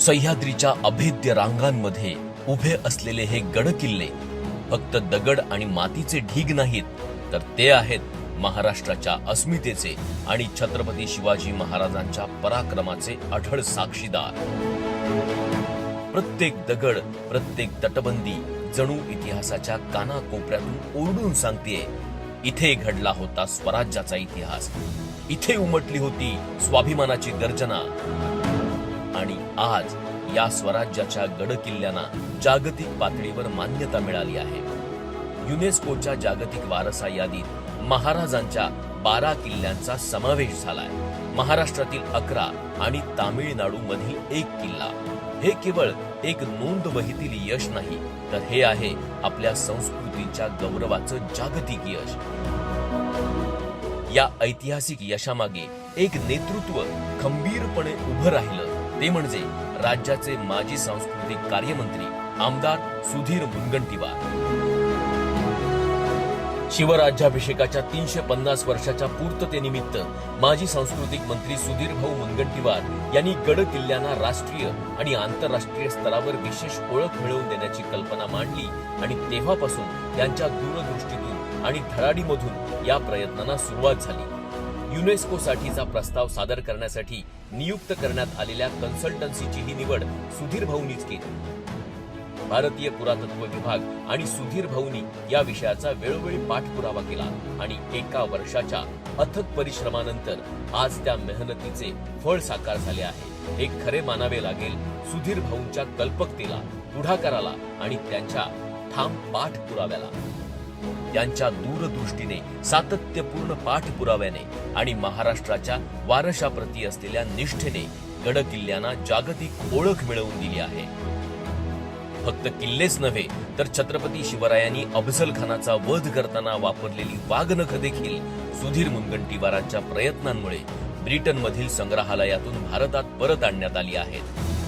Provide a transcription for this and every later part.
सह्याद्रीच्या अभेद्य रांगांमध्ये उभे असलेले हे गड किल्ले फक्त दगड आणि मातीचे ढीग नाहीत तर ते आहेत महाराष्ट्राच्या अस्मितेचे आणि छत्रपती शिवाजी महाराजांच्या पराक्रमाचे अढळ साक्षीदार. प्रत्येक दगड प्रत्येक तटबंदी जणू इतिहासाच्या कानाकोपऱ्यातून ओरडून सांगतेय इथे घडला होता स्वराज्याचा इतिहास. इथे उमटली होती स्वाभिमानाची गर्जना. आणि आज या स्वराज्याच्या गड किल्ल्यांना जागतिक पातळीवर मान्यता मिळाली आहे. युनेस्कोच्या जागतिक वारसा यादीत महाराजांच्या बारा किल्ल्यांचा समावेश झालाय. महाराष्ट्रातील अकरा आणि तामिळनाडू मधील एक किल्ला. हे केवळ एक नोंदवहीतील यश नाही तर हे आहे आपल्या संस्कृतीच्या गौरवाचं जागतिक यश. या ऐतिहासिक यशामागे एक नेतृत्व खंबीरपणे उभं राहिलं. ते म्हणजे राज्याचे माजी सांस्कृतिक कार्यमंत्री आमदार सुधीर मुनगंटीवार. शिवराज्याभिषेकाच्या तीनशे पन्नास वर्षाच्या पूर्ततेनिमित्त माजी सांस्कृतिक मंत्री सुधीर भाऊ मुनगंटीवार यांनी गड किल्ल्यांना राष्ट्रीय आणि आंतरराष्ट्रीय स्तरावर विशेष ओळख मिळवून देण्याची कल्पना मांडली आणि तेव्हापासून त्यांच्या दूरदृष्टीतून आणि धडाडीमधून या प्रयत्नांना सुरुवात झाली. युनेस्को साठीचा प्रस्ताव सादर करण्यासाठी नियुक्त करण्यात आलेल्या कन्सल्टन्सीची ही निवड सुधीर भाऊनीच केली. भारतीय पुरातत्व विभाग आणि सुधीर भाऊनी या विषयाचा वेळोवेळी पाठपुरावा केला आणि एका वर्षाच्या अथक परिश्रमानंतर आज त्या मेहनतीचे फळ साकार झाले आहे. हे खरे मानावे लागेल सुधीर भाऊंच्या कल्पकतेला पुढाकाराला आणि त्यांच्या ठाम पाठपुराव्याला. त्यांच्या दूरदृष्टीने सातत्यपूर्ण पाठपुराव्याने आणि महाराष्ट्राच्या वारशाप्रती असलेल्या निष्ठेने गड किल्ल्यांना जागतिक ओळख मिळवून दिली आहे. फक्त किल्लेच नव्हे तर छत्रपती शिवरायांनी अफझल खानाचा वध करताना वापरलेली वाघनख देखील सुधीर मुनगंटीवारांच्या प्रयत्नांमुळे ब्रिटनमधील संग्रहालयातून भारतात परत आणण्यात आली आहेत.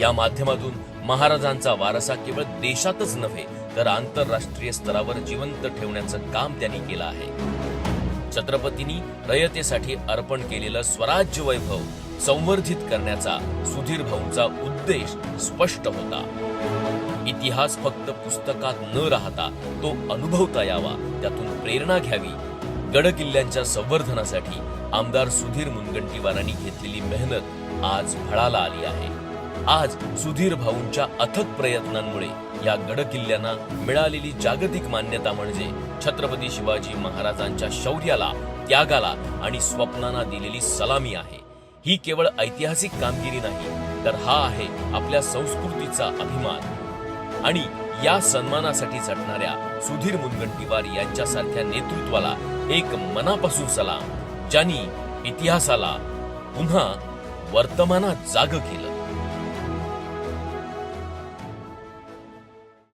या माध्यमातून महाराजांचा वारसा केवळ देशातच नव्हे तर आंतरराष्ट्रीय स्तरावर जिवंत ठेवण्याचं काम त्यांनी केलं आहे. छत्रपतींनी रयतेसाठी अर्पण केलेलं स्वराज्य वैभव संवर्धित करण्याचा सुधीर भाऊंचा उद्देश स्पष्ट होता. इतिहास फक्त पुस्तकात न राहता तो अनुभवता यावा त्यातून प्रेरणा घ्यावी. गडकिल्ल्यांच्या संवर्धनासाठी आमदार सुधीर मुनगंटीवारांनी घेतलेली मेहनत आज फळाला आली आहे. आज सुधीर भाऊंच्या अथक प्रयत्नांमुळे या गडकिल्ल्यांना मिळालेली जागतिक मान्यता म्हणजे छत्रपती शिवाजी महाराजांच्या शौर्याला त्यागाला आणि स्वप्नांना दिलेली सलामी आहे. ही केवळ ऐतिहासिक कामगिरी नाही तर हा आहे आपल्या संस्कृतीचा अभिमान. आणि या सन्मानासाठी झटणाऱ्या सुधीर मुनगंटीवार यांच्यासारख्या नेतृत्वाला एक मनापासून सलाम ज्यांनी इतिहासाला पुन्हा वर्तमानात जाग केलं.